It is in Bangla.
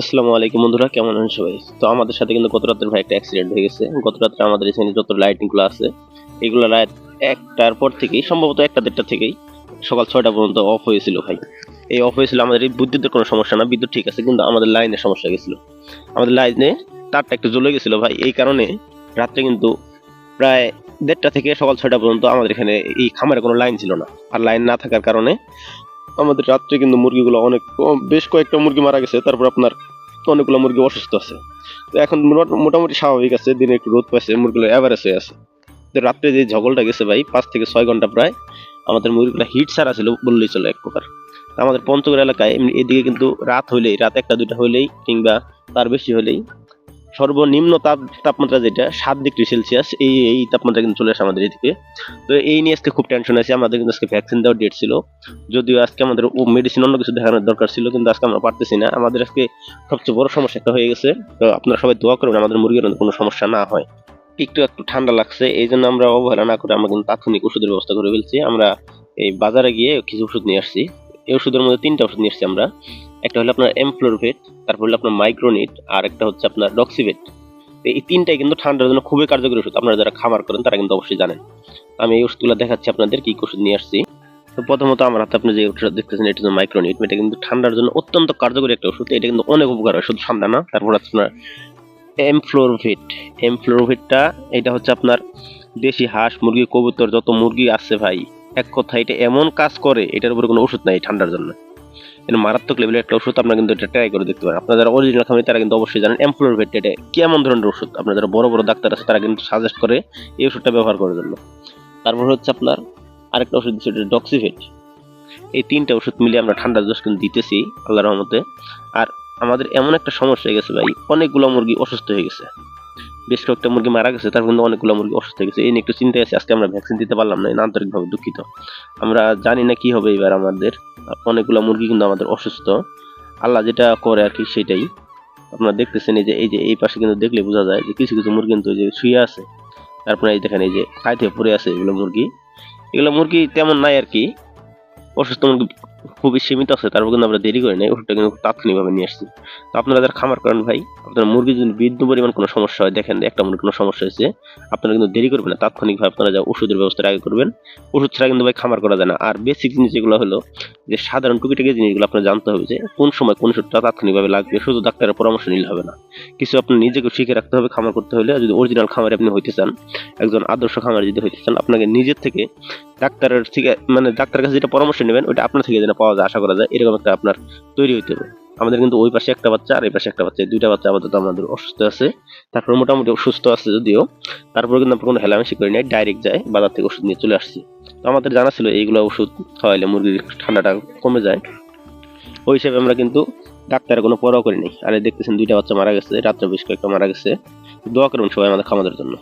আসসালামু আলাইকুম বন্ধুরা, কেমন আছেন সবাই? তো আমাদের সাথে কিন্তু গত রাতের ভাই একটা অ্যাক্সিডেন্ট হয়ে গেছে। গত রাত্রে আমাদের এখানে যত লাইটিংগুলো আছে, এগুলো রাত একটার পর থেকেই, সম্ভবত একটা দেড়টা থেকেই সকাল ছয়টা পর্যন্ত অফ হয়েছিল ভাই। এই অফ হয়েছিল, আমাদের এই বিদ্যুতের কোনো সমস্যা না, বিদ্যুৎ ঠিক আছে, কিন্তু আমাদের লাইনের সমস্যা গেছিল আমাদের লাইনে তারটা একটু জ্বলে গেছিল ভাই, এই কারণে রাত্রে কিন্তু প্রায় দেড়টা থেকে সকাল ছয়টা পর্যন্ত আমাদের এখানে এই খামারে কোনো লাইন ছিল না। আর লাইন না থাকার কারণে আমাদের রাত্রে কিন্তু মুরগিগুলো অনেক বেশ কয়েকটা মুরগি মারা গেছে, তারপর আপনার অনেকগুলো মুরগি অসুস্থ আছে। তো এখন মোটামুটি স্বাভাবিক আছে, দিনে একটু রোদ পাইছে, মুরগিগুলো অ্যাভারেজ হয়ে আছে। তো রাত্রে যে ঝগলটা গেছে ভাই, পাঁচ থেকে ছয় ঘণ্টা প্রায়, আমাদের মুরগিগুলো হিট ছাড়া ছিল বললেই চলে এক প্রকার। আমাদের পঞ্চগড় এলাকায় এদিকে কিন্তু রাত হইলেই, রাত একটা দুইটা হইলেই কিংবা তার বেশি হলেই সর্বনিম্ন তাপ তাপমাত্রা যেটা, সাত ডিগ্রি সেলসিয়াস, এই এই তাপমাত্রা কিন্তু চলে আসে আমাদের এদিকে। তো এই নিয়ে আজকে খুব টেনশন আছে। আমাদের কিন্তু আজকে ভ্যাকসিন দেওয়ার ডেট ছিল। যদিও আজকে আমাদের ও মেডিসিন অন্য কিছু দেখানোর দরকার ছিল, কিন্তু আজকে আমরা পারতেছি না। আমাদের আজকে সবচেয়ে বড় সমস্যা একটা হয়ে গেছে। তো আপনারা সবাই দোয়া করবেন, আমাদের মুরগির কোনো সমস্যা না হয়। একটু একটু ঠান্ডা লাগছে এই জন্য আমরা অবহেলা না করে আমরা কিন্তু তাৎক্ষণিক ওষুধের ব্যবস্থা করে ফেলছি। আমরা এই বাজারে গিয়ে কিছু ওষুধ নিয়ে আসছি। এই ওষুধের মধ্যে তিনটা ওষুধ নিয়ে আসছি আমরা। একটা হলো আপনার এমফ্লোরভেট তারপর হলো আপনার মাইক্রোনিট আর একটা হচ্ছে আপনার ডক্সিভেট এই তিনটাই কিন্তু ঠান্ডার জন্য খুবই কার্যকরী ওষুধ। আপনারা যারা খামার করেন, তারা কিন্তু অবশ্যই জানেন। আমি এই ওষুধগুলো দেখাচ্ছি আপনাদের, কি ওষুধ নিয়ে আসছি। তো প্রথমত আমার হাতে আপনি যে ওষুধ দেখতেছেন, এটা হচ্ছে মাইক্রোনিট এটা কিন্তু ঠান্ডার জন্য অত্যন্ত কার্যকরী একটা ওষুধ। এটা কিন্তু অনেক উপকার হয়, শুধু ঠান্ডা না। তারপর আপনার এমফ্লোরভিট এমফ্লোরভিটটা এটা হচ্ছে আপনার দেশি হাঁস, মুরগি, কবুতর, যত মুরগি আছে ভাই, এক কথা এটা এমন কাজ করে, এটার উপরে কোনো ওষুধ নাই ঠান্ডার জন্য। এটা মারাত্মক লেভেলের একটা ওষুধ আপনারা কিন্তু এটা ট্রাই করে দেখতে পারেন। আপনারা যারা অরিজিনাল খামারি, তারা কিন্তু অবশ্যই জানেন এটা কেমন ধরনের ওষুধ? আপনারা যারা বড় বড় ডাক্তার আছে, তারা কিন্তু সাজেস্ট করে এই ওষুধটা ব্যবহার করার জন্য। তারপর হচ্ছে আপনার আরেকটা ওষুধ দিচ্ছে ডক্সিভেট এই তিনটা ওষুধ মিলিয়ে আমরা ঠান্ডার দোষ কিন্তু দিতেছি আল্লাহ রহমতে। আর আমাদের এমন একটা সমস্যা হয়ে গেছে ভাই, অনেকগুলো মুরগি অসুস্থ হয়ে গেছে। বেশ কয়েকটা মুরগি মারা গেছে, তার কিন্তু অনেকগুলো মুরগি অসুস্থ হয়ে গেছে। এই নিয়ে একটু চিন্তায় আছে, আজকে আমরা ভ্যাকসিন দিতে পারলাম না আন্তরিকভাবে দুঃখিত। আমরা জানি না কি হবে এবার আমাদের। অনেকগুলো মুরগি কিন্তু আমাদের অসুস্থ। আল্লাহ যেটা করে আর কি সেটাই। আপনারা দেখতেছেন এই যে এই যে এই পাশে কিন্তু দেখলে বোঝা যায় যে কিছু কিছু মুরগি কিন্তু যে শুয়ে আছে। তারপরে এই দেখেন এই যে খাইতে পড়ে আছে এগুলো মুরগি। এগুলো মুরগি তেমন নাই আর কি। অসুস্থ মুরগি খুবই সীমিত আছে, তারপর কিন্তু আমরা দেরি করি নাই ওষুধটা কিন্তু তাৎক্ষণিকভাবে নিয়ে আসছি। তো আপনারা যারা খামার করেন ভাই, আপনার মুরগি যদি বৃদ্ধ পরিমাণ কোনো সমস্যা হয়, দেখেন একটা মুরগির কোনো সমস্যা হয়েছে, আপনারা কিন্তু দেরি করবেন না, তাৎক্ষণিকভাবে আপনারা যা ওষুধের ব্যবস্থা আগে করবেন। ওষুধ ছাড়া কিন্তু ভাই খামার করা যায় না। আর বেসিক জিনিস যেগুলো হলো, যে সাধারণ টুকিটাকি জিনিসগুলো আপনার জানতে হবে যে, কোন সময় কোন ওষুধটা তাৎক্ষণিকভাবে লাগবে, শুধু ডাক্তারের পরামর্শ নিলে হবে না। কিছু আপনি নিজেকে শিখে রাখতে হবে খামার করতে হলে যদি অরিজিনাল খামারে আপনি হইতে চান, একজন আদর্শ খামারে যদি হইতে চান, আপনাকে নিজের থেকে ডাক্তারের থেকে মানে ডাক্তারের কাছে যেটা পরামর্শ নেবেন, ওইটা আপনার থেকে যেন পাওয়া যায়, আশা করা যায়, এরকম একটা আপনার তৈরি হইতে হবে। আমাদের কিন্তু ওই পাশে একটা বাচ্চা আর এই পাশে একটা বাচ্চা দুইটা বাচ্চা আপাতত আমাদের অসুস্থ আছে। তারপর মোটামুটি সুস্থ আছে যদিও, তারপর কিন্তু আমরা কোনো হেলামেশি করি নাই, ডাইরেক্ট যায় বাজার থেকে ওষুধ নিয়ে চলে আসছি। তো আমাদের জানা ছিল এইগুলো ওষুধ খাওয়াইলে মুরগির ঠান্ডাটা কমে যায়। ওই হিসাবে আমরা কিন্তু ডাক্তারের কোনো পরোয়া করি নাই। আর দেখতেছেন দুইটা বাচ্চা মারা গেছে, রাত্রে বেশ কয়েকটা মারা গেছে। দোয়া করুন সবাই আমাদের খামাদের জন্য।